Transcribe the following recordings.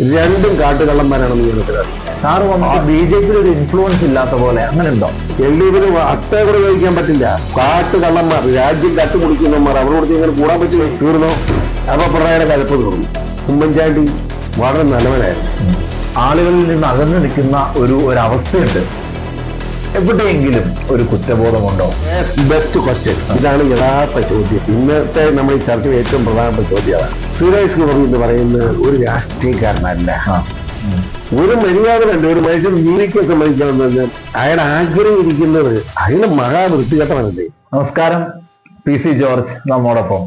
രണ്ടും കാട്ടുകള്ളന്മാരാണെന്ന് ഞാൻ മനസ്സിലാക്കി. സാറ് ബി ജെ പിയിൽ ഒരു ഇൻഫ്ലുവൻസ് ഇല്ലാത്ത പോലെ അങ്ങനെ ഉണ്ടോ? എൽ ഡി എഫിന് അത്തേ കൂടെ ചോദിക്കാൻ പറ്റില്ല. കാട്ടുകള്ളന്മാർ രാജ്യം കട്ടുപിടിക്കുന്നവന്മാർ അവരോട് ഇങ്ങനെ കൂടാൻ പറ്റില്ല? തീർന്നോ? അപ്പൊ പിണറായിയുടെ കലപ്പ് തീർന്നു. ഉമ്മൻചാണ്ടി വളരെ നല്ലവനായിരുന്നു. ആളുകളിൽ നിന്ന് അകന്നു നിൽക്കുന്ന ഒരു ഒരു അവസ്ഥയുണ്ട്. എവിടെയെങ്കിലും ഒരു കുറ്റബോധമുണ്ടോ? ബെസ്റ്റ് ക്വസ്റ്റ്യൻ ഇതാണ് യഥാർത്ഥ ചോദ്യം. ഇന്നത്തെ നമ്മൾ ഈ ചർച്ചയിൽ ഏറ്റവും പ്രധാനപ്പെട്ട ചോദ്യമാണ്. സുരേഷ് ഗോപി എന്ന് പറയുന്നത് ഒരു രാഷ്ട്രീയക്കാരനല്ല. ഒരു മര്യാദ കണ്ട് ഒരു മനുഷ്യൻ ജീവിക്കാൻ സമ്മതിക്കാമെന്ന് പറഞ്ഞാൽ അയാൾ ആഗ്രഹിക്കുന്നത് അയാൾ മഹാവൃത്തികെട്ടവനല്ലേ? നമസ്കാരം. പി സി ജോർജ് നമ്മോടൊപ്പം.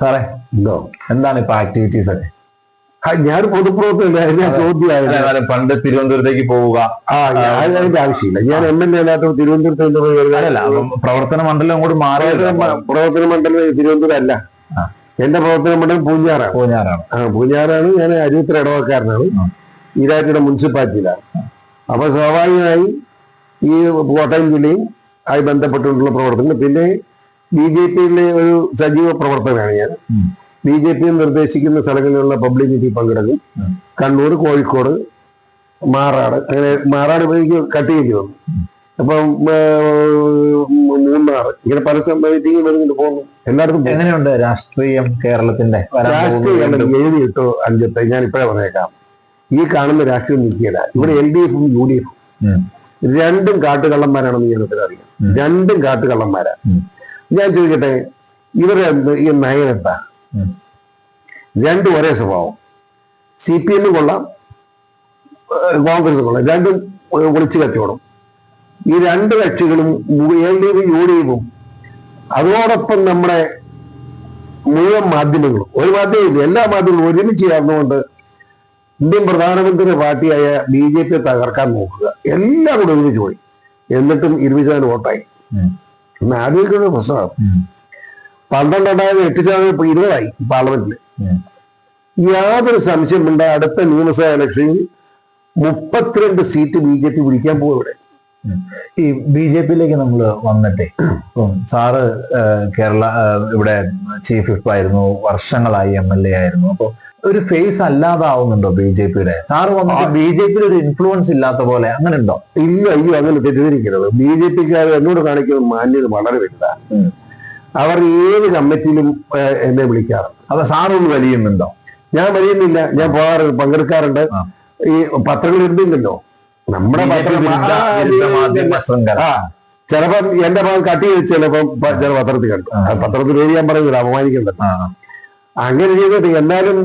സാറേ എന്തോ? എന്താണ് ഇപ്പൊ ആക്ടിവിറ്റീസ് ഒക്കെ? ഞാൻ പൊതുപ്രവർത്തകനായിരുന്നു ഞാൻ ചോദ്യമായിരുന്നു പണ്ട് തിരുവനന്തപുരത്തേക്ക് പോവുക. ആ ഞാൻ അതിന്റെ ആവശ്യമില്ല. ഞാൻ എം എൽ എ അല്ലാത്ത തിരുവനന്തപുരത്ത് പ്രവർത്തന മണ്ഡലം അങ്ങോട്ട് മാറി പ്രവർത്തന മണ്ഡലം തിരുവനന്തപുരം അല്ല എന്റെ പ്രവർത്തന മണ്ഡലം പൂഞ്ഞാറാണ്. പൂഞ്ഞാറാണ്. ആ പൂഞ്ഞാറാണ്. ഞാൻ അരുവിത്ര ഇടവക്കാരനാണ്. ഈരാറ്റിയുടെ മുനിസിപ്പാലിറ്റിയിലാണ്. അപ്പൊ സ്വാഭാവികമായി ഈ കോട്ടയം ജില്ലയും ആയി ബന്ധപ്പെട്ടുള്ള പ്രവർത്തനം പിന്നെ ബി ജെ പിയിലെ ഒരു സജീവ പ്രവർത്തകനാണ് ഞാൻ. ബി ജെ പി നിർദ്ദേശിക്കുന്ന സ്ഥലങ്ങളിലുള്ള പബ്ലിക് മീറ്റിംഗ് പങ്കെടുക്കും കണ്ണൂർ കോഴിക്കോട് മാറാട് അങ്ങനെ മാറാട് എനിക്ക് കട്ട് ചെയ്യേണ്ടി വന്നു. അപ്പം മൂന്നാർ ഇങ്ങനെ പല മീറ്റിംഗ് വരുന്നുണ്ട് പോകുന്നു. എല്ലായിടത്തും. എങ്ങനെയുണ്ട് രാഷ്ട്രീയം കേരളത്തിന്റെ രാഷ്ട്രീയം? എഴുതി ഇട്ടോ അഞ്ചത്തെ ഞാൻ ഇപ്പോഴേ പറഞ്ഞേക്കാം. ഈ കാണുന്ന രാഷ്ട്രീയം നിൽക്കിയല്ല ഇവിടെ എൽ ഡി എഫും യു ഡി എഫും. രണ്ടും കാട്ടുകള്ളന്മാരാണെന്ന് ഞാൻ അറിയാം. രണ്ടും കാട്ടുകള്ളന്മാരാ. ഞാൻ ചോദിക്കട്ടെ ഇവരെ ഈ നയം എന്താ. രണ്ടും ഒരേ സ്വഭാവം. സി പി എമ്മും കൊള്ളാം കോൺഗ്രസ് കൊള്ളാം. രണ്ടും ഒളിച്ചു കച്ചവടം ഈ രണ്ട് കക്ഷികളും എൽ ഡി എഫും യു ഡി എഫും അതോടൊപ്പം നമ്മുടെ മുഴുവൻ മാധ്യമങ്ങളും ഒരു മാധ്യമമില്ല എല്ലാ മാധ്യമങ്ങളും ഒരുമിച്ച് ചേർന്നുകൊണ്ട് ഇന്ത്യൻ പ്രധാനമന്ത്രി പാർട്ടിയായ ബി ജെ പി തകർക്കാൻ നോക്കുക. എല്ലാം കൂടെ ഒരുമിച്ച് പോയി. എന്നിട്ടും ഇരുപത് ശതമാനം വോട്ടായി. ആലോചിക്കുന്ന പ്രശ്നമാണ്. പന്ത്രണ്ടുണ്ടായത് എട്ട് ശതമാനം ഇപ്പൊ ഇരുപതായി പാർലമെന്റിൽ. യാതൊരു സംശയമുണ്ട് അടുത്ത നിയമസഭാ ഇലക്ഷനിൽ മുപ്പത്തിരണ്ട് സീറ്റ് ബി ജെ പി പിടിക്കാൻ പോകും ഇവിടെ. ഈ ബി ജെ പിയിലേക്ക് നമ്മൾ വന്നിട്ടേ ഇപ്പം സാറ് കേരള ഇവിടെ ചീഫ് വിപ്പ് ആയിരുന്നു വർഷങ്ങളായി എം എൽ എ ആയിരുന്നു. അപ്പൊ ഒരു ഫേസ് അല്ലാതാവുന്നുണ്ടോ ബി ജെ പിയുടെ? സാറ് വന്നിട്ട് ബി ജെ പിയിൽ ഒരു ഇൻഫ്ലുവൻസ് ഇല്ലാത്ത പോലെ അങ്ങനെ ഉണ്ടോ ഇല്ല അയ്യോ അങ്ങനെ തെറ്റിദ്ധരിക്കരുത്. ബി ജെ പിക്കാർ എന്നോട് കാണിക്കുന്ന മാന്യത വളരെ വലുതാണ്. അവർ ഏത് കമ്മിറ്റിയിലും എന്നെ വിളിക്കാറുണ്ട് അത് സാറൊന്ന് വലിയുന്നുണ്ടോ ഞാൻ വലിയുന്നില്ല ഞാൻ പോകാറുണ്ട് പങ്കെടുക്കാറുണ്ട്. ഈ പത്രങ്ങൾ ഇരുന്നില്ലല്ലോ. നമ്മുടെ ചിലപ്പം എന്റെ ഭാഗം കട്ടി വെച്ച് ചിലപ്പം ചില പത്രത്തിൽ കണ്ടു പത്രത്തിൽ പേര് ഞാൻ പറയുന്നില്ല അപമാനിക്കണ്ട അങ്ങനെ ചെയ്തിട്ട് എന്നാലും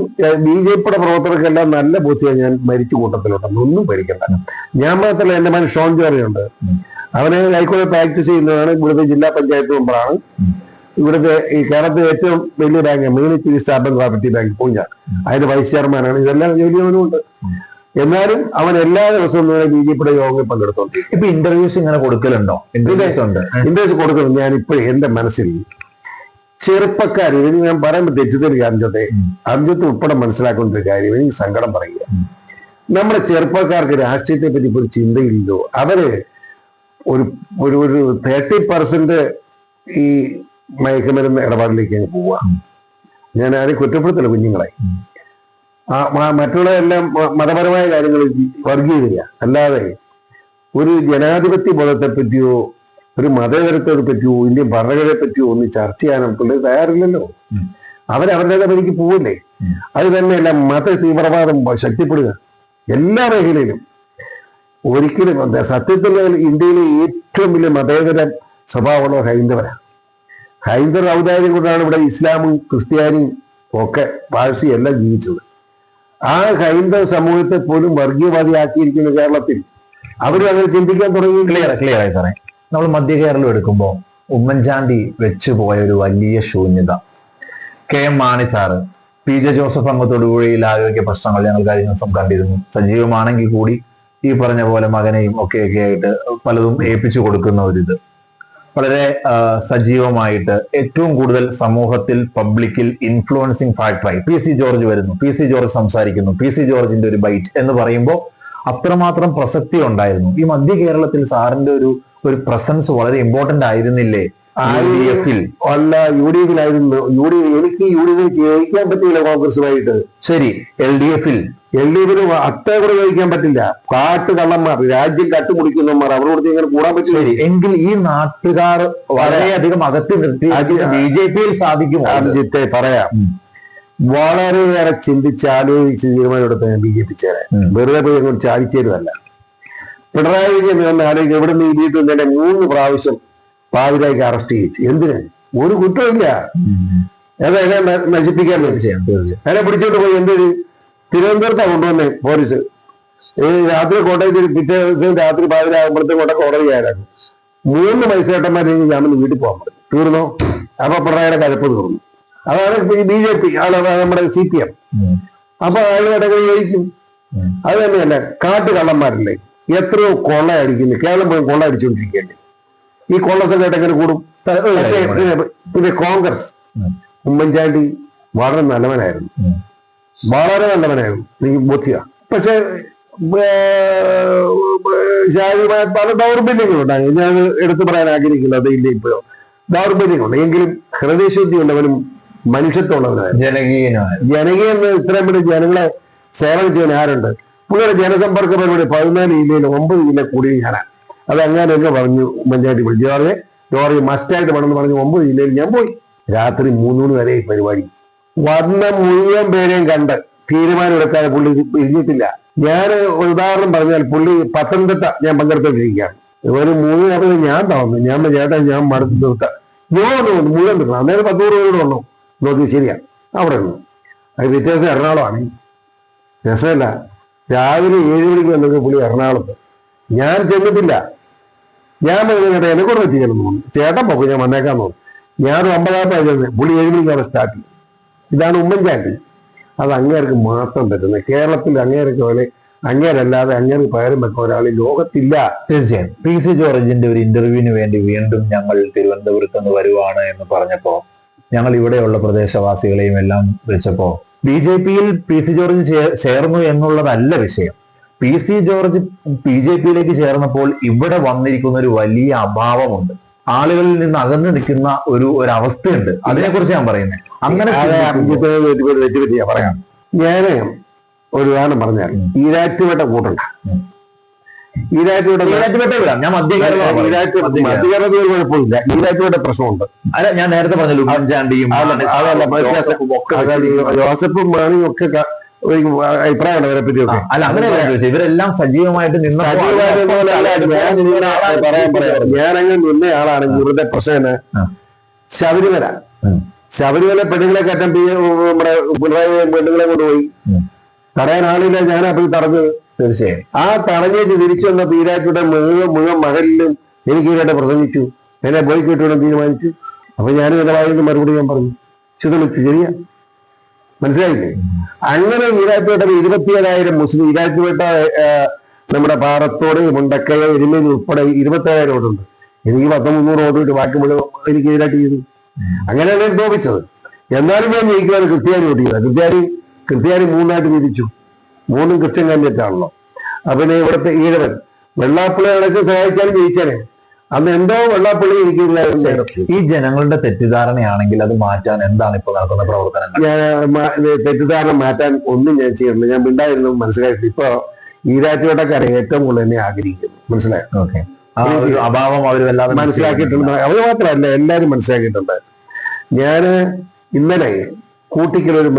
ബി ജെ പിയുടെ പ്രവർത്തകർക്കെല്ലാം നല്ല ബോധ്യം ഞാൻ മരിച്ചു കൂട്ടത്തിലുണ്ടെന്ന് ഒന്നും പേടിക്കണ്ട ഞാൻ മാത്രമല്ല എന്റെ മകൻ ഷോൺ ജോറിയുണ്ട്. അവനെ ഹൈക്കോടതി പ്രാക്ടീസ് ചെയ്യുന്നതാണ് ഇവിടുത്തെ ജില്ലാ പഞ്ചായത്ത് മെമ്പറാണ്. ഇവിടുത്തെ ഈ കേരളത്തിലെ ഏറ്റവും വലിയ ബാങ്ക് മീനിറ്റി സ്റ്റാമ്പ് കോപ്പറേറ്റീവ് ബാങ്ക് പൂഞ്ഞ അതിന്റെ വൈസ് ചെയർമാനാണ്. ഇതെല്ലാം ജോലി അവനുമുണ്ട് എന്നാലും അവൻ എല്ലാ ദിവസവും ബി ജെ പിയുടെ യോഗങ്ങളിൽ പങ്കെടുത്തോണ്ടിരിക്കും. ഇപ്പൊ ഇന്റർവ്യൂസ് ഇങ്ങനെ കൊടുക്കലുണ്ടോ? ഇന്റർവ്യൂസ് ഉണ്ട്. ഇന്റർവ്യൂസ് കൊടുക്കുന്നത് ഞാൻ ഇപ്പൊ എന്റെ മനസ്സിൽ ചെറുപ്പക്കാർ ഇതിന് ഞാൻ പറയുമ്പോൾ തെറ്റിദ്ധരിക്കുക അഞ്ചത്തെ. അഞ്ചത്ത് ഉൾപ്പെടെ മനസ്സിലാക്കുന്ന ഒരു കാര്യം എനിക്ക് സങ്കടം പറയുക. നമ്മുടെ ചെറുപ്പക്കാർക്ക് രാഷ്ട്രീയത്തെ പറ്റി ഒരു ചിന്തയില്ലല്ലോ. അവർ ഒരു ഒരു തേർട്ടി പെർസെന്റ് ഈ മയക്കുമരുന്ന് ഇടപാടിലേക്ക് അങ്ങ് പോവുക. ഞാൻ ആരെയും കുറ്റപ്പെടുത്തില്ല കുഞ്ഞുങ്ങളെ. ആ മ- മറ്റുള്ള എല്ലാം മതപരമായ കാര്യങ്ങൾ വർഗീയതയ അല്ലാതെ ഒരു ജനാധിപത്യ ബോധത്തെ പറ്റിയോ ഒരു മതേതരത്തെ പറ്റിയോ ഇന്ത്യൻ ഭരണഘടനയെ പറ്റിയോ ഒന്നും ചർച്ച ചെയ്യാനും പിള്ളേർ തയ്യാറില്ലല്ലോ. അവരവരുടെ വഴിക്ക് പോവില്ലേ? അത് തന്നെയല്ല മത തീവ്രവാദം ശക്തിപ്പെടുക. എല്ലാ മേഖലയിലും. ഒരിക്കലും സത്യത്തിൽ ഇന്ത്യയിലെ ഏറ്റവും വലിയ മതേതര സ്വഭാവമുള്ള ഹൈന്ദവരാണ് ഹൈന്ദവ ഔദാര്യം കൊണ്ടാണ് ഇവിടെ ഇസ്ലാമും ക്രിസ്ത്യാനിയും ഒക്കെ പാഴ്സി എല്ലാം ജീവിച്ചത്. ആ ഹൈന്ദവ സമൂഹത്തെ പോലും വർഗീയവാദിയാക്കിയിരിക്കുന്ന കേരളത്തിൽ അവരും അങ്ങനെ ചിന്തിക്കാൻ തുടങ്ങി. ക്ലിയർ ക്ലിയർ ആയി സാറേ. നമ്മൾ മധ്യ കേരളം എടുക്കുമ്പോൾ ഉമ്മൻചാണ്ടി വെച്ചു പോയ ഒരു വലിയ ശൂന്യത. K M Mani sir P J Joseph അംഗത്തോടുകൂടിയിൽ ആരോഗ്യ പ്രശ്നങ്ങൾ ഞങ്ങൾ കഴിഞ്ഞ ദിവസം കണ്ടിരുന്നു. സജീവമാണെങ്കിൽ കൂടി ഈ പറഞ്ഞ പോലെ മകനെയും ഒക്കെ ഒക്കെ ആയിട്ട് പലതും ഏൽപ്പിച്ചു കൊടുക്കുന്ന ഒരിത് വളരെ സജീവമായിട്ട് ഏറ്റവും കൂടുതൽ സമൂഹത്തിൽ പബ്ലിക്കിൽ ഇൻഫ്ലുവൻസിങ് ഫാക്ടറായി. പി സി ജോർജ് വരുന്നു. പി സി ജോർജ് സംസാരിക്കുന്നു. പി സി ജോർജിന്റെ ഒരു ബൈറ്റ് എന്ന് പറയുമ്പോൾ അത്രമാത്രം പ്രസക്തി ഉണ്ടായിരുന്നു. ഈ മധ്യ കേരളത്തിൽ സാറിന്റെ ഒരു ഒരു പ്രസൻസ് വളരെ ഇമ്പോർട്ടന്റ് ആയിരുന്നില്ലേ? അല്ല യു ഡി എഫിലായിരുന്നു. യു ഡി എനിക്ക് യു ഡി എഫിൽ ജയിക്കാൻ പറ്റില്ല കോൺഗ്രസുമായിട്ട് ശരി എൽ ഡി എഫിൽ. എൽ ഡി എഫിന് അത്തേ കൂടെ ജയിക്കാൻ പറ്റില്ല. കാട്ട് കള്ളന്മാർ രാജ്യം കട്ടുമുടിക്കുന്നവന്മാർ അവരോട് ഇങ്ങനെ കൂടാൻ പറ്റില്ല. ശരി എങ്കിൽ ഈ നാട്ടുകാർ വളരെയധികം അകത്ത് നിർത്തി ബി ജെ പിയിൽ സാധിക്കും രാജ്യത്തെ പറയാം. വളരെയേറെ ചിന്തിച്ച് ആലോചിച്ച് തീരുമാനമെടുത്ത ഞാൻ ബി ജെ പി ചേരാൻ. വെറുതെ പോയി അങ്ങോട്ട് ചാടിച്ചേരുമല്ല പിണറായി വിജയൻ ആലോചിക്കും ഇവിടെ നിന്ന് മൂന്ന് പ്രാവശ്യം പാതിരായിക്ക് അറസ്റ്റ് ചെയ്യിച്ചു. എന്തിന്? ഒരു കുറ്റമില്ല ഏതായാലും നശിപ്പിക്കാൻ വേണ്ടി ചെയ്യാം. അതിനെ പിടിച്ചോണ്ട് പോയി. എന്തൊരു തിരുവനന്തപുരത്താണ് കൊണ്ടുവന്നെ പോലീസ്. ഈ രാത്രി കോട്ടയത്ത് പിറ്റേ ദിവസം രാത്രി പാതിരാകുമ്പോഴത്തേക്ക് കൊണ്ട കോടതി ആയിരുന്നു മൂന്ന് പൈസേട്ടന്മാരെ ഞാൻ വീട്ടിൽ പോകാൻ പറ്റും തീർന്നോ? അപ്പൊ പിണറായിയുടെ കലപ്പ് തീർന്നു. അതാണ് ബി ജെ പി നമ്മുടെ സി പി എം. അപ്പൊ അയാളുടെ ജയിക്കും. അത് തന്നെയല്ല? കാട്ടുകള്ളന്മാരല്ലേ? എത്രയോ കൊള്ളയടിക്കുന്നു കേരളം പോയി കൊള്ള അടിച്ചുകൊണ്ടിരിക്കുകയല്ലേ ഈ കോൺഗ്രസ് സംഘമായിട്ട് എങ്ങനെ കൂടും? പിന്നെ കോൺഗ്രസ്. ഉമ്മൻചാണ്ടി വളരെ നല്ലവനായിരുന്നു. വളരെ നല്ലവനായിരുന്നു. എനിക്ക് ബോധ്യ. പക്ഷെ ശാരീരികമായ പല ദൗർബല്യങ്ങളുണ്ടായി ഞാൻ എടുത്തു പറയാൻ ആഗ്രഹിക്കില്ല അത് ഇല്ല ഇപ്പോഴോ ദൗർബല്യങ്ങളുണ്ട്. എങ്കിലും ഹൃദയശുദ്ധി ഉള്ളവനും മനുഷ്യത്വമുള്ളവനായിരുന്നു ജനകീയനായ ജനകീയ ഇത്രയും പേര് ജനങ്ങളെ സേവനം ചെയ്യാൻ ആരുണ്ട്? പുള്ളിയുടെ ജനസമ്പർക്ക പരിപാടി പതിനാല് ജില്ലയിൽ ഒമ്പത് ജില്ല കൂടി ഞാനാണ്. അത് അങ്ങനെ എന്ന് പറഞ്ഞു ഉമ്മൻചാണ്ടി വിളിച്ചു. പറഞ്ഞ് ലോറി മസ്റ്റായിട്ട് വേണമെന്ന് പറഞ്ഞു ഒമ്പത് ജില്ലയിൽ ഞാൻ പോയി. രാത്രി മൂന്ന് മണി വരെ പരിപാടി. വന്ന മുഴുവൻ പേരെയും കണ്ട് തീരുമാനം എടുക്കാതെ പുള്ളി ഇരിഞ്ഞിട്ടില്ല. ഞാൻ ഒരു ഉദാഹരണം പറഞ്ഞാൽ പുള്ളി പത്തനംതിട്ട ഞാൻ പങ്കെടുത്തോണ്ടിരിക്കുകയാണ്. ഒരു മൂന്ന് നേരം ഞാൻ തോന്നുന്നു ഞാൻ ചേട്ടാ ഞാൻ മടുത്ത് നിർത്ത ഞാൻ മുഴുവൻ നിൽക്കണം അന്നേരം പത്തൂറ് പേരോട് വന്നു നോക്കി ശരിയാ. അവിടെ നിന്നു. അത് വ്യത്യാസം എറണാകുളമാണ്. രസമല്ല. രാവിലെ ഏഴ് മണിക്ക് വന്നത് പുള്ളി എറണാകുളത്ത്. ഞാൻ ചെന്നിട്ടില്ല. ഞാൻ പറഞ്ഞു ചേട്ടാ എന്നെ കൂടെ എത്തിക്കണം തോന്നുന്നു ചേട്ടൻ പോക്കും ഞാൻ വന്നേക്കാൻ തോന്നുന്നു ഞാൻ അമ്പതാമത്തെ ചെന്നത് പുള്ളി ഏഴ് സ്റ്റാർട്ട് ചെയ്യുന്നത് ഇതാണ് ഉമ്മൻചാണ്ടി. അത് അങ്ങേർക്ക് മാത്രം പറ്റുന്നത്. കേരളത്തിൽ അങ്ങേർക്ക് പോലെ അങ്ങേരല്ലാതെ അങ്ങേർക്ക് പകരം വെക്കാൻ ഒരാൾ ലോകത്തില്ല. തീർച്ചയായും. പി സി ജോർജിന്റെ ഒരു ഇന്റർവ്യൂവിന് വേണ്ടി വീണ്ടും ഞങ്ങൾ തിരുവനന്തപുരത്ത് നിന്ന് വരുവാണ് എന്ന് പറഞ്ഞപ്പോ ഞങ്ങൾ ഇവിടെയുള്ള പ്രദേശവാസികളെയും എല്ലാം വിളിച്ചപ്പോ ബി ജെ പിയിൽ പി സി ജോർജ് ചേർന്നു എന്നുള്ളതല്ല വിഷയം. P C George B J പിയിലേക്ക് ചേർന്നപ്പോൾ ഇവിടെ വന്നിരിക്കുന്ന ഒരു വലിയ അഭാവമുണ്ട്. ആളുകളിൽ നിന്ന് അകന്നു നിൽക്കുന്ന ഒരു ഒരു അവസ്ഥയുണ്ട് അതിനെക്കുറിച്ച് ഞാൻ പറയുന്നത് അങ്ങനെ പറയാം. ഞാൻ ഒരു ഉദാഹരണം പറഞ്ഞാൽ. ഈരാറ്റുപേട്ട കൂട്ടണ്ട. ഈരാറ്റുപേട്ട ഈരാറ്റുപേട്ട വിടാം ഞാൻ മധ്യകേരളത്തിൽ കുഴപ്പമില്ല. ഈരാറ്റുപേട്ട പ്രശ്നമുണ്ട്. അല്ല ഞാൻ നേരത്തെ പറഞ്ഞല്ലോ ഉമ്മൻചാണ്ടിയും അതല്ല, അതല്ല, ജോസഫും മാണിയും ഒക്കെ അഭിപ്രായമാണ് അവരെ പറ്റി അല്ല അങ്ങനെയല്ല ഇവരെല്ലാം സജീവമായിട്ട് നിന്നപ്പോൾ ഞാനങ്ങ് ഞാൻ നിന്ന ആളാണ്. ഞാൻ നിന്ന ആളാണെങ്കിൽ ഇവരുടെ പ്രശ്നം. ശബരിമല. ശബരിമല പെണ്ണുങ്ങളെ കയറ്റം നമ്മുടെ പിണറായി പെണ്ണുങ്ങളെ കൊണ്ടുപോയി. തടയാൻ ആളില്ല. ഞാനാ പോയി തടഞ്ഞത്. തീർച്ചയായും. ആ തടഞ്ഞേറ്റ് തിരിച്ചു വന്ന പീരാച്ചിയുടെ മുഴുവൻ മുഴുവൻ മകളിലും എനിക്ക് കേട്ട് പ്രസംഗിച്ചു എന്നെ പോയി കിട്ടുവിടാൻ തീരുമാനിച്ചു. അപ്പൊ ഞാനും എന്റെ വായിൽ മറുപടി ഞാൻ പറഞ്ഞു. ശുദ്ധമിച്ചു. ശരിയാ? മനസ്സിലായില്ലേ? അങ്ങനെ ഈരാറ്റുപേട്ട ഇരുപത്തിയേഴായിരം മുസ്ലിം ഈരാറ്റുപേട്ട നമ്മുടെ പാറത്തോട് മുണ്ടക്കയ എരുമേലി ഉൾപ്പെടെ ഇരുപത്തേഴായിരം ഓടുണ്ട് എനിക്ക് പത്ത് മുന്നൂറ് ഓട് കിട്ടി ബാക്കി മുഴുവൻ എനിക്ക് എതിരായിട്ട് ചെയ്തു. അങ്ങനെയാണ് ഞാൻ തോപിച്ചത് എന്നാലും ഞാൻ ജയിക്കുവാൻ കൃത്യമായി വോട്ട് ചെയ്തത് കൃത്യമായി കൃത്യമായി മൂന്നായിട്ട് തിരിച്ചു മൂന്നും ക്രിസ്ത്യൻ കാൻഡിഡേറ്റ് ആണല്ലോ അപ്പൊ ഇവിടുത്തെ ഈഴവൻ. വെള്ളാപ്പള്ളി അടച്ച് സഹായിച്ചാലും ജയിച്ചാലേ? അന്ന് എന്തോ വെള്ളാപ്പള്ളി ഇരിക്കുന്ന ഈ ജനങ്ങളുടെ തെറ്റിദ്ധാരണയാണെങ്കിൽ അത് മാറ്റാൻ എന്താണ് ഇപ്പൊ നടക്കുന്ന പ്രവർത്തനങ്ങൾ? തെറ്റിദ്ധാരണ മാറ്റാൻ ഒന്നും ഞാൻ ചെയ്യുന്നില്ല ഞാൻ മിണ്ടായിരുന്നു മനസ്സിലായിട്ട് ഇപ്പൊ ഈരാറ്റുവട്ടക്കാരെ ഏറ്റവും കൂടുതൽ എന്നെ ആഗ്രഹിക്കുന്നു. മനസ്സിലായി? ഓക്കെ. ആ ഒരു അഭാവം അവർ വല്ലാതെ മനസ്സിലാക്കിയിട്ടുണ്ട്. അവർ മാത്രമല്ല എല്ലാരും മനസ്സിലാക്കിയിട്ടുണ്ട്. ഞാൻ ഇന്നലെ കൂട്ടിക്കൽ ഒരു.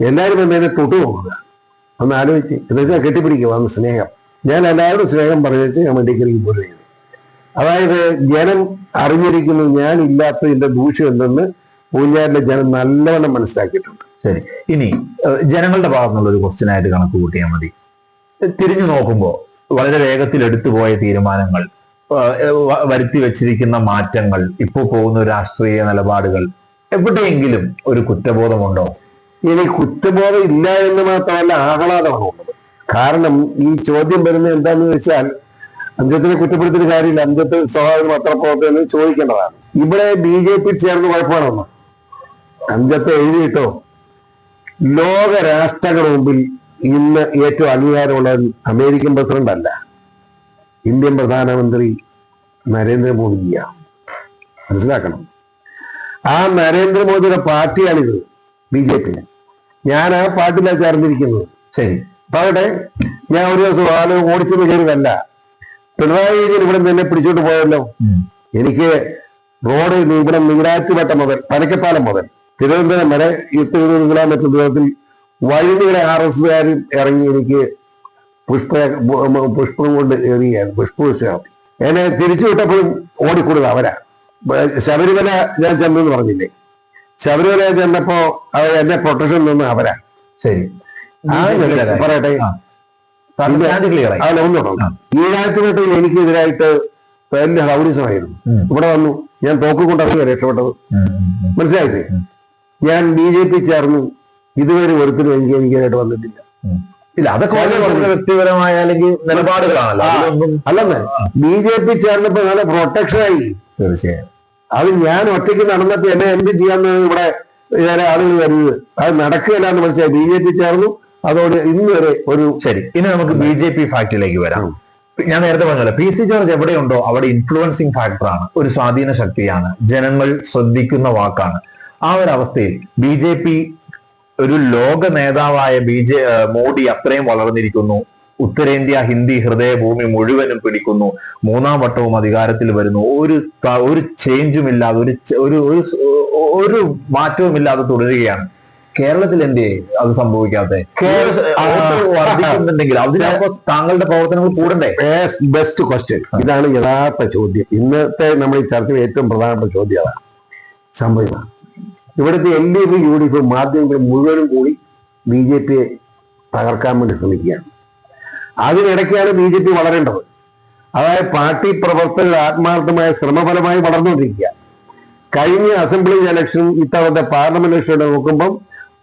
എല്ലാവരും വന്ന് എന്നെ തൊട്ടു പോകുക ഒന്ന് ആലോചിച്ച്. എന്നുവെച്ചാൽ കെട്ടിപ്പിടിക്കുക. അന്ന് സ്നേഹം. ഞാൻ എല്ലാവരും സ്നേഹം പറഞ്ഞു വെച്ച് ഞാൻ മെഡിക്കലിൽ പോലും അതായത് ജനം അറിഞ്ഞിരിക്കുന്നു ഞാൻ ഇല്ലാത്തതിന്റെ ദൂഷ്യം എന്തെന്ന് പൂഞ്ഞാറിലെ ജനം നല്ലവണ്ണം മനസ്സിലാക്കിയിട്ടുണ്ട്. ശരി. ഇനി ജനങ്ങളുടെ ഭാഗത്തുനിന്നുള്ള ഒരു ക്വസ്റ്റ്യൻ ആയിട്ട് കണക്ക് കൂട്ടിയാൽ മതി. തിരിഞ്ഞു നോക്കുമ്പോൾ വളരെ വേഗത്തിൽ എടുത്തുപോയ തീരുമാനങ്ങൾ വരുത്തി വെച്ചിരിക്കുന്ന മാറ്റങ്ങൾ ഇപ്പോൾ പോകുന്ന രാഷ്ട്രീയ നിലപാടുകൾ എവിടെയെങ്കിലും ഒരു കുറ്റബോധമുണ്ടോ? ഇനി കുറ്റബോധം ഇല്ല എന്ന് മാത്രമല്ല ആഹ്ലാദമാണ് കാരണം ഈ ചോദ്യം വരുന്നത് എന്താന്ന് വെച്ചാൽ അഞ്ചത്തിനെ കുറ്റപ്പെടുത്തിയ കാര്യമില്ല. അഞ്ചത്ത് സ്വാഭാവിക എന്ന് ചോദിക്കേണ്ടതാണ്. ഇവിടെ ബി ജെ പി ചേർന്ന് കുഴപ്പമാണെന്ന് അഞ്ചത്ത് എഴുതിയിട്ടോ ലോക രാഷ്ട്രങ്ങളുടെ മുമ്പിൽ ഇന്ന് ഏറ്റവും അംഗീകാരമുള്ള അമേരിക്കൻ പ്രസിഡന്റ് അല്ല. ഇന്ത്യൻ പ്രധാനമന്ത്രി നരേന്ദ്രമോദിയാണ് മനസ്സിലാക്കണം. ആ നരേന്ദ്രമോദിയുടെ പാർട്ടിയാണിത് ബി ജെ പി ഞാൻ ആ പാർട്ടിയിലാണ് ചേർന്നിരിക്കുന്നത്. ശരി. പറയട്ടെ. ഞാൻ ഒരു ദിവസം ആൾ ഓടിച്ചെന്ന് കയറിയതല്ല പിണറായി വിജയൻ ഇവിടെ നിന്ന് പിടിച്ചോണ്ട് പോയല്ലോ. എനിക്ക് റോഡ് ഇവിടെ നീരാറ്റുവട്ടം മുതൽ പനക്കപ്പാലം മുതൽ തിരുവനന്തപുരം വരെ എട്ട് കിലോമീറ്റർ ദൂരത്തിൽ വഴിനീടെ ആർ എസ് കാരും ഇറങ്ങി എനിക്ക് പുഷ്പ പുഷ്പം കൊണ്ട് എറിയാണ് പുഷ്പവൃക്ഷമാണ് എന്നെ തിരിച്ചു വിട്ടപ്പോഴും ഓടിക്കൂടുക അവരാ. ശബരിമല ഞാൻ ചെന്നെന്ന് പറഞ്ഞില്ലേ? ശബരിമല ചെന്നപ്പോ അവർ എന്നെ പ്രൊട്ടക്ഷൻ നിന്ന് അവരാ. ശരി. ആ പറയട്ടെ? അതിൽ ഒന്നുണ്ടോ എനിക്കെതിരായിട്ട് വലിയ ഹൗരിസമായിരുന്നു. ഇവിടെ വന്നു. ഞാൻ തോക്ക് കൊണ്ടാണ് രക്ഷപ്പെട്ടത്. മനസ്സിലായില്ലേ? ഞാൻ ബി ജെ പി ചേർന്നു. ഇതുവരെ ഒരുത്തിനും എനിക്ക് എനിക്കായിട്ട് വന്നിട്ടില്ല ഇല്ല അതൊക്കെ. വ്യക്തിപരമായ അല്ലെങ്കിൽ നിലപാടുകളാണല്ലോ. അല്ലെന്ന്. ബി ജെ പി ചേർന്നപ്പോ നല്ല പ്രൊട്ടക്ഷൻ ആയി. തീർച്ചയായും. അത് ഞാൻ ഒറ്റയ്ക്ക് നടന്നപ്പോ എന്നെ എന്ത് ചെയ്യാന്ന് ഇവിടെ ആളുകൾ വരുന്നത് അത് നടക്കുകയില്ല എന്ന് മനസ്സിലായി. ബി ജെ പി ചേർന്നു. അതോടെ ഇന്ന് വരെ ഒരു ശരി. ഇനി നമുക്ക് ബി ജെ പി ഫാക്ടിലേക്ക് വരാം. ഞാൻ നേരത്തെ പറഞ്ഞല്ലോ പി സി ജോർജ് എവിടെയുണ്ടോ അവിടെ ഇൻഫ്ലുവൻസിങ് ഫാക്ടറാണ് ഒരു സ്വാധീന ശക്തിയാണ്. ജനങ്ങൾ ശ്രദ്ധിക്കുന്ന വാക്കാണ്. ആ ഒരു അവസ്ഥയിൽ ബി ജെ പി ഒരു ലോക നേതാവായ ബി ജെ മോഡി അത്രയും വളർന്നിരിക്കുന്നു. ഉത്തരേന്ത്യ ഹിന്ദി ഹൃദയഭൂമി മുഴുവനും പിടിക്കുന്നു. മൂന്നാം വട്ടവും അധികാരത്തിൽ വരുന്നു. ഒരു ഒരു ചേഞ്ചും ഇല്ലാതെ ഒരു ഒരു ഒരു മാറ്റവും ഇല്ലാതെ തുടരുകയാണ്. കേരളത്തിൽ എന്ത് അത് സംഭവിക്കാത്ത. വർദ്ധിക്കുന്നുണ്ടെങ്കിൽ അതിനപ്പോ താങ്കളുടെ പ്രവർത്തനങ്ങൾ കൂടണ്ടേ? ബെസ്റ്റ് ക്വസ്റ്റ്യൻ ഇതാണ് യഥാർത്ഥ ചോദ്യം. ഇന്നത്തെ നമ്മൾ ഈ ചർച്ചയിൽ ഏറ്റവും പ്രധാനപ്പെട്ട ചോദ്യം അതാണ്. സംഭവം ഇവിടുത്തെ L D F U D F മാധ്യമങ്ങൾ മുഴുവനും കൂടി ബി ജെ പിയെ തകർക്കാൻ വേണ്ടി ശ്രമിക്കുകയാണ്. അതിനിടയ്ക്കാണ് ബി ജെ പി വളരേണ്ടത്. അതായത് പാർട്ടി പ്രവർത്തകർ ആത്മാർത്ഥമായ ശ്രമഫലമായി വളർന്നുകൊണ്ടിരിക്കുക കഴിഞ്ഞ അസംബ്ലി ഇലക്ഷൻ ഇത്തവണത്തെ പാർലമെന്റ് ഇലക്ഷൻ നോക്കുമ്പം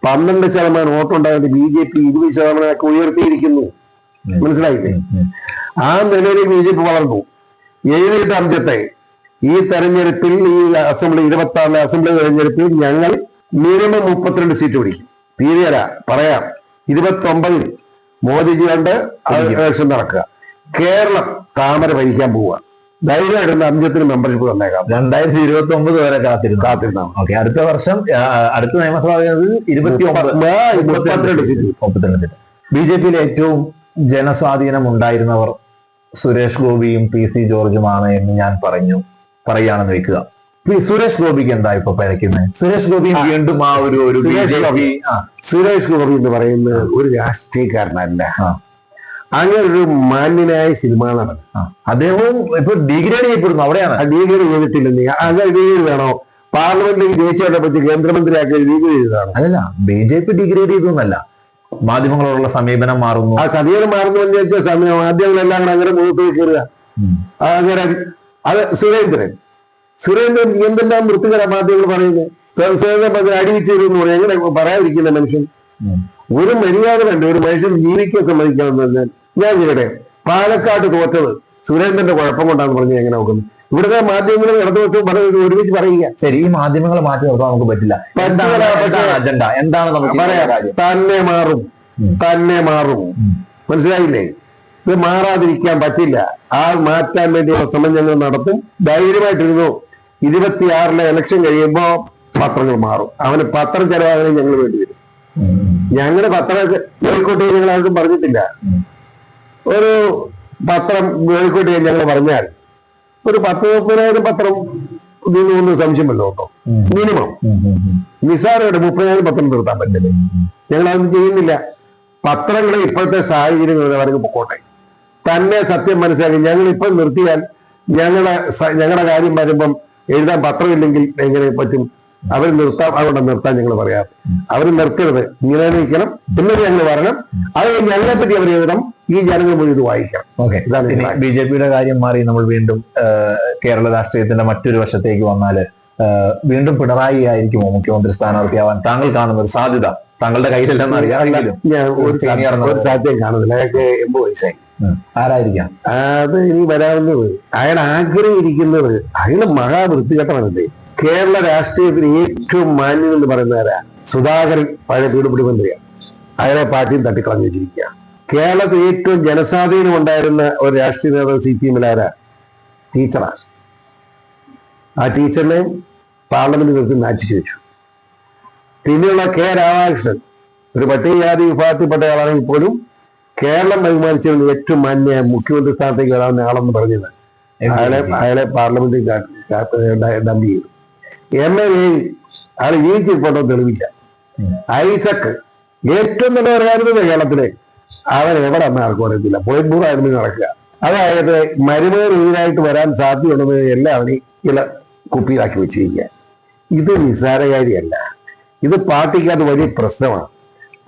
പന്ത്രണ്ട് ശതമാനം വോട്ടുണ്ടായിട്ട് ബി ജെ പി ഇരുപത് ശതമാനമൊക്കെ ഉയർത്തിയിരിക്കുന്നു. മനസ്സിലായില്ലേ? ആ നിലയിൽ ബി ജെ പി വളർന്നു. ഏഴെട്ട് അഞ്ചത്തെ ഈ തെരഞ്ഞെടുപ്പിൽ ഈ അസംബ്ലി ഇരുപത്തി ആറിലെ അസംബ്ലി തെരഞ്ഞെടുപ്പിൽ ഞങ്ങൾ മിനിമം മുപ്പത്തിരണ്ട് സീറ്റ് പിടിക്കും. തീരെയല്ല പറയാം. ഇരുപത്തി ഒമ്പതിൽ മോദിജി കണ്ട് ഇലക്ഷൻ നടക്കുക. കേരളം താമര ഭരിക്കാൻ പോവുക. ധൈര്യമായിട്ട് അഞ്ചത്തിന് മെമ്പർഷിപ്പ് തന്നേക്കാം. രണ്ടായിരത്തി ഇരുപത്തി ഒമ്പത് വരെ കാത്തിരുന്നു. കാത്തിരുന്നു ഓക്കെ അടുത്ത വർഷം അടുത്ത നിയമസഭ ഇരുപത്തി ഒമ്പത് മുപ്പത്തിരണ്ട് സീറ്റ് മുപ്പത്തിരണ്ട് സീറ്റ് ബി ജെ പിയിൽ ഏറ്റവും ജനസ്വാധീനം ഉണ്ടായിരുന്നവർ സുരേഷ് ഗോപിയും പി സി ജോർജുമാണ് എന്ന് ഞാൻ പറഞ്ഞു പറയുകയാണെന്ന് വെക്കുക. സുരേഷ് ഗോപിക്ക് എന്താ ഇപ്പൊ പരക്കുന്നത് സുരേഷ് ഗോപി വീണ്ടും ആ ഒരു സുരേഷ് ഗോപി. സുരേഷ് ഗോപി എന്ന് പറയുന്നത് ഒരു രാഷ്ട്രീയക്കാരനല്ല. അങ്ങനെ ഒരു മാന്യനായ സിനിമാ നടൻ. അദ്ദേഹവും ഇപ്പൊ ഡിഗ്രേഡ് ചെയ്യപ്പെടുന്നു അവിടെയാണ്. ആ ചെയ്തിട്ടില്ല. ചെയ്തിട്ടില്ലെന്ന് അങ്ങനെ ഡിഗ്രേഡ് വേണോ? പാർലമെന്റിൽ ജയിച്ചവരെ പറ്റി കേന്ദ്രമന്ത്രിയാക്കി ലീഗൽ ചെയ്തതാണ്. അല്ല ബി ജെ പി ഡിഗ്രേഡ് ചെയ്തു എന്നല്ല. മാധ്യമങ്ങളോടുള്ള സമീപനം മാറുന്നു. ആ സമീപനം മാറുന്നു എന്ന് വെച്ചാൽ സമയം മാധ്യമങ്ങളെല്ലാം കൂടെ അങ്ങനെ മുഖത്ത് കയറുക. അങ്ങനെ അത് സുരേന്ദ്രൻ. സുരേന്ദ്രൻ എന്തെല്ലാം വൃത്തികര മാധ്യമങ്ങൾ പറയുന്നത്? സുരേന്ദ്രൻ അടിവിച്ചു എന്ന് പറയും എങ്ങനെ പറയാതിരിക്കുന്ന മനുഷ്യൻ. ഒരു മര്യാദ വേണ്ട ഒരു മനുഷ്യൻ ജീവിക്കാൻ സമ്മതിക്കാമെന്ന് പറഞ്ഞാൽ ഞാൻ ചെയ്യട്ടെ. പാലക്കാട് തോറ്റത് സുരേന്ദ്രന്റെ കുഴപ്പം കൊണ്ടാന്ന് പറഞ്ഞ് എങ്ങനെ നോക്കുന്നു. ഇവിടുത്തെ മാധ്യമങ്ങൾ ഇടതുപക്ഷം പറയുന്നത് ഒരുമിച്ച് പറയുക. ശരി ഈ മാധ്യമങ്ങൾ മാറ്റി നിർത്താൻ നമുക്ക് പറ്റില്ല. അജണ്ട എന്താണ് നമുക്ക് പറയാം. തന്നെ മാറും. തന്നെ മാറും. മനസ്സിലായില്ലേ? ഇത് മാറാതിരിക്കാൻ പറ്റില്ല. ആ മാറ്റാൻ വേണ്ടിയുള്ള ശ്രമം ഞങ്ങൾ നടത്തും. ധൈര്യമായിട്ടിരുന്നു. ഇരുപത്തിയാറിലെ ഇലക്ഷൻ കഴിയുമ്പോ പത്രങ്ങൾ മാറും. അവന് പത്രം ചെലവാകാനും ഞങ്ങൾ വേണ്ടി വരും. ഞങ്ങളുടെ പത്രം കോഴിക്കോട്ട് ഞങ്ങൾ ആർക്കും പറഞ്ഞിട്ടില്ല. ഒരു പത്രം കോഴിക്കോട്ട് ഞങ്ങൾ പറഞ്ഞാൽ ഒരു പത്ത് മുപ്പതിനായിരം പത്രം ഇതിനൊന്നും സംശയമല്ലോ കേട്ടോ. മിനിമം. ഉം. മുപ്പതിനായിരം പത്രം നിർത്താൻ പറ്റില്ല. ഞങ്ങൾ അതൊന്നും ചെയ്യുന്നില്ല. പത്രങ്ങളെ ഇപ്പോഴത്തെ സാഹചര്യങ്ങൾ അവർക്ക് പൊക്കോട്ടെ. തന്നെ സത്യം മനസ്സിലാക്കി ഞങ്ങൾ ഇപ്പം നിർത്തിയാൽ ഞങ്ങളുടെ ഞങ്ങളുടെ കാര്യം വരുമ്പം എഴുതാൻ പത്രമില്ലെങ്കിൽ എങ്ങനെ പറ്റും? അവർ നിർത്താം അതുകൊണ്ട് നിർത്താൻ ഞങ്ങൾ പറയാം അവർ നിർത്തരുത്. ഇങ്ങനെ നിൽക്കണം എന്നിട്ട് ഞങ്ങൾ പറയണം അത് ഞങ്ങളെ പറ്റി അവർ എഴുതണം. ഈ ജനങ്ങൾ മുഴുവൻ ഇത് വായിക്കണം. ഓക്കെ. ബി ജെ പിയുടെ കാര്യം മാറി നമ്മൾ വീണ്ടും കേരള രാഷ്ട്രീയത്തിന്റെ മറ്റൊരു വശത്തേക്ക് വന്നാൽ വീണ്ടും പിണറായി ആയിരിക്കുമോ മുഖ്യമന്ത്രി സ്ഥാനാർത്ഥിയാവാൻ താങ്കൾ കാണുന്ന ഒരു സാധ്യത? താങ്കളുടെ കയ്യിലല്ലെന്ന് അറിയാമെങ്കിലും ഒരു സാധ്യത കാണുന്നില്ല. അയാൾക്ക് എൺപത് വയസ്സായി. ആരായിരിക്കാം? അത് ഇനി വരാവുന്നത് അയാൾ ആഗ്രഹിക്കുന്നത് അയാൾ മഹാവൃത്തികെട്ടവനല്ലേ കേരള രാഷ്ട്രീയത്തിൽ ഏറ്റവും മാന്യം എന്ന് പറയുന്നവരാ സുധാകരൻ പഴയ പീഡപ്പിടി മന്ത്രിയാണ് അയാളെ പാർട്ടിയും തട്ടിക്കളഞ്ഞു വെച്ചിരിക്കുക. കേരളത്തിൽ ഏറ്റവും ജനസ്വാധീനം ഉണ്ടായിരുന്ന ഒരു രാഷ്ട്രീയ നേതാവ് സി പി എമ്മിലാരാ ടീച്ചറാണ് ആ ടീച്ചറിനെയും പാർലമെന്റ് നിർത്തി നാറ്റിച്ചു വെച്ചു. പിന്നെയുള്ള കെ രാധാകൃഷ്ണൻ ഒരു പട്ടികജാതി വിഭാഗത്തിൽപ്പെട്ട ആളാണെങ്കിൽ പോലും കേരളം ബഹുമാനിച്ചിരുന്ന ഏറ്റവും മാന്യ മുഖ്യമന്ത്രി സ്ഥാനത്തേക്ക് വരാവുന്ന ആളെന്ന് പറഞ്ഞത് അയാളെ അയാളെ പാർലമെന്റിൽ ഡംപ് ചെയ്തു. എം എ അയാൾ ജീവിച്ചിരിപ്പുണ്ടോ തെളിവില്ല. ഐസക്ക് ഏറ്റവും നല്ല പറയാറുണ്ട് കേരളത്തിലെ അവൻ എവിടെ അന്ന് ആർക്കും അറിയത്തില്ല. പോയിന്റ് ആയിരുന്നു നടക്കുക. അതായത് മരുമകൻ ഇതിനായിട്ട് വരാൻ എല്ലാം എല്ലാവരെയും ചില കുപ്പിയിലാക്കി വെച്ചിരിക്കുക. ഇത് നിസ്സാരകാരിയല്ല ഇത് പാർട്ടിക്ക് അത് വലിയ പ്രശ്നമാണ്.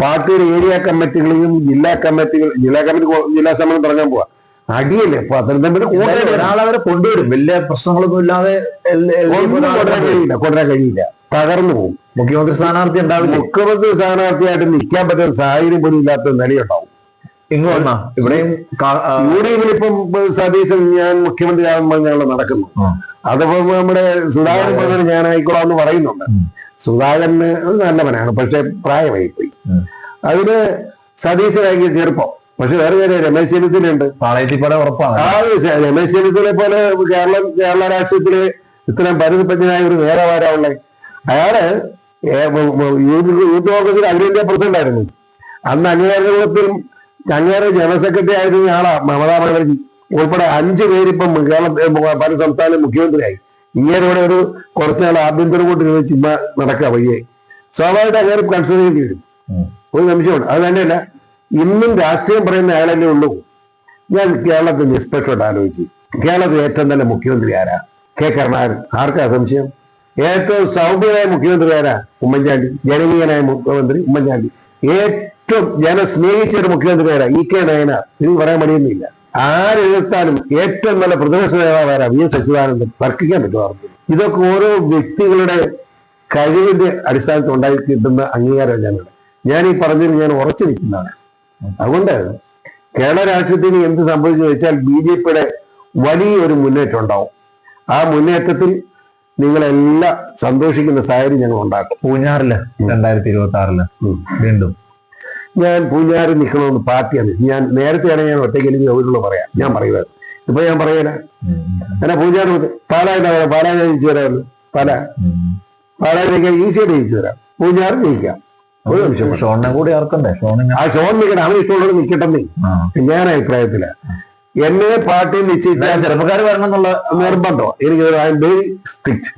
പാർട്ടിയുടെ ഏരിയ കമ്മിറ്റികളെയും ജില്ലാ കമ്മിറ്റികൾ ജില്ലാ കമ്മിറ്റി ജില്ലാ സമ്മേളനം തുടങ്ങാൻ പോവാ. അടിയല്ലേ? ഇപ്പൊ അത്തരം തമ്മിൽ എന്തായാലും ഒരാളെ അവരെ കൊണ്ടുവരും. വലിയ പ്രശ്നങ്ങളൊന്നും ഇല്ലാതെ കൊണ്ടുവരാൻ കഴിയില്ല കൊണ്ടുവരാൻ കഴിയില്ല. തകർന്നു പോകും. മുഖ്യമന്ത്രി സ്ഥാനാർത്ഥി ഉണ്ടാവില്ല? മുഖ്യമന്ത്രി സ്ഥാനാർത്ഥിയായിട്ട് നിൽക്കാൻ പറ്റുന്ന സാഹചര്യം പോലും ഇല്ലാത്ത നിലയുണ്ടാവും. ഇങ്ങോട്ടാ ഇവിടെയും യു ഡി എഫിലിപ്പം സതീശൻ ഞാൻ മുഖ്യമന്ത്രി ആകുമ്പോൾ നടക്കുന്നു ആ. അതിപ്പോ നമ്മുടെ സുധാകരൻ പറഞ്ഞാൽ ഞാൻ ആയിക്കോളാം എന്ന് പറയുന്നുണ്ട്. സുധാകരന് നല്ലവനാണ് പക്ഷെ പ്രായമായി പോയി. അതിന് സതീശനായി ചെറുപ്പം. പക്ഷെ വേറെ കാര്യം രമേശ് ചെന്നിത്തലുണ്ട് പാളയത്തിപ്പട ഉറപ്പാണ്. ആ രമേശ് ചെന്നിത്തലെ പോലെ കേരളം കേരള രാഷ്ട്രീയത്തിൽ ഇത്രയും പരിധിപ്പജ്ഞനായ ഒരു വേറെ അയാൾ ഏ- മ- മ- യൂത്ത് യൂത്ത് കോൺഗ്രസിൽ അഖിലേന്ത്യാ പ്രസിഡന്റ് ആയിരുന്നു. അന്ന് അംഗീകാരത്തിലും അങ്ങേറെ ജനറൽ സെക്രട്ടറി ആയിരുന്ന ആളാ മമതാ ബാനർജി ഉൾപ്പെടെ അഞ്ച് പേരിപ്പം കേരള പല സംസ്ഥാന മുഖ്യമന്ത്രിയായി. ഇങ്ങനെയുടെ ഒരു കുറച്ചുനാൾ ആഭ്യന്തര വോട്ട് ചിമ്മ നടക്കുക വയ്യേ സ്വാഭാവികമായിട്ട് അങ്ങനെ കൺസിഡർ ചെയ്യേണ്ടി വരും. ഒരു നിമിഷമാണ് അത് തന്നെയല്ല ഇന്നും രാഷ്ട്രീയം പറയുന്ന അയാളല്ലേ ഉള്ളൂ? ഞാൻ കേരളത്തിൽ നിഷ്പക്ഷമായിട്ട് ആലോചിച്ചു. കേരളത്തിൽ ഏറ്റവും നല്ല മുഖ്യമന്ത്രി ആരാ? കെ കരുണാകരൻ. ആർക്കാ സംശയം? ഏറ്റവും സൗമ്യനായ മുഖ്യമന്ത്രി ആരാ? ഉമ്മൻചാണ്ടി. ജനകീയനായ മുഖ്യമന്ത്രി ഉമ്മൻചാണ്ടി. ഏറ്റവും ജന സ്നേഹിച്ച ഒരു മുഖ്യമന്ത്രി ആരാ? ഇ കെ നയനാർ എനിക്ക് പറയാൻ മടിയൊന്നുമില്ല. ആരെഴുത്താലും ഏറ്റവും നല്ല പ്രതിപക്ഷ നേതാവ് ആരാ? V S Achuthanandan. തർക്കിക്കാൻ പറ്റുമായിരുന്നു ഇതൊക്കെ ഓരോ വ്യക്തികളുടെ കഴിവിന്റെ അടിസ്ഥാനത്തിൽ ഉണ്ടായി കിട്ടുന്ന ഞാനാണ് ഞാൻ ഈ പറഞ്ഞതിൽ ഞാൻ ഉറച്ചു നിൽക്കുന്നതാണ്. അതുകൊണ്ട് കേരള രാഷ്ട്രീയത്തിന് എന്ത് സംഭവിച്ചു വെച്ചാൽ ബി ജെ പിയുടെ വലിയൊരു മുന്നേറ്റം ഉണ്ടാവും ആ മുന്നേറ്റത്തിൽ നിങ്ങളെല്ലാം സന്തോഷിക്കുന്ന സാഹചര്യം ഞങ്ങൾ ഉണ്ടാക്കും. പൂഞ്ഞാറിൽ രണ്ടായിരത്തി ഇരുപത്തി ആറിൽ. വീണ്ടും. ഞാൻ പൂഞ്ഞാറിൽ നിൽക്കണമെന്ന് പാർട്ടിയാണ്. ഞാൻ നേരത്തെയാണ് ഞാൻ ഒറ്റയ്ക്ക് അവരോട് പറയാം. ഞാൻ പറയുന്നത്. ഇപ്പൊ ഞാൻ പറയല എന്നാ പൂഞ്ഞാറ് പാലായിട്ടാ പറയാ ജയിച്ചു തരാമെന്ന് പാല. ഉം. പാലാ ജയിക്കാൻ ഈസിയായിട്ട് ജയിച്ചു തരാം പൂഞ്ഞാറ് ജയിക്കാം. ഷോണിനെ കൂടി ഷോണിന് ആ ഷോൺ നിൽക്കണം അവൻ ഇഷ്ടമുള്ളത് നിൽക്കട്ടെന്നേ. ഞാൻ അഭിപ്രായത്തില. എന്നെ പാർട്ടി നിശ്ചയിച്ചാൽ ചെറുപ്പക്കാർ വരണം എന്നുള്ള നിർബന്ധം. എനിക്ക് ഐ എം വെരി സ്ട്രിക്റ്റ്.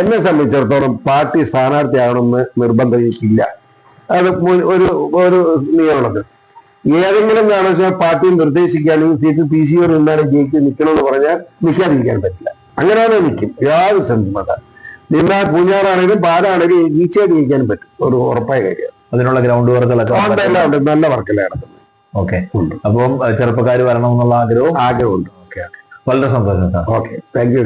എന്നെ സംബന്ധിച്ചിടത്തോളം പാർട്ടി സ്ഥാനാർത്ഥിയാകണമെന്ന് നിർബന്ധം എനിക്കില്ല. അത് ഒരു ഒരു നിയമമുള്ളത്. ഏതെങ്കിലും കാരണവശാൽ പാർട്ടി നിർദ്ദേശിക്കുകയാണെങ്കിൽ സീറ്റ് പി സി ജയിച്ച് നിൽക്കണമെന്ന് പറഞ്ഞാൽ നിൽക്കാതിരിക്കാൻ പറ്റില്ല. അങ്ങനെയാണ് നിൽക്കും? യാതൊരു സംശയമല്ല നിന്നാൽ പൂഞ്ഞാറാണെങ്കിലും പാലാണെങ്കിലും ഈച്ചയായിട്ട് ജയിക്കാനും പറ്റും. ഒരു ഉറപ്പായ കാര്യം അതിനുള്ള ഗ്രൗണ്ട് വർക്കുകളൊക്കെ ഉണ്ട്. നല്ല വർക്കെല്ലാം നടക്കുന്നത് ഓക്കെ. അപ്പം ചെറുപ്പക്കാർ വരണം എന്നുള്ള ആഗ്രഹവും ആഗ്രഹമുണ്ട്. ഓക്കെ വളരെ സന്തോഷം സാർ. ഓക്കെ. Thank you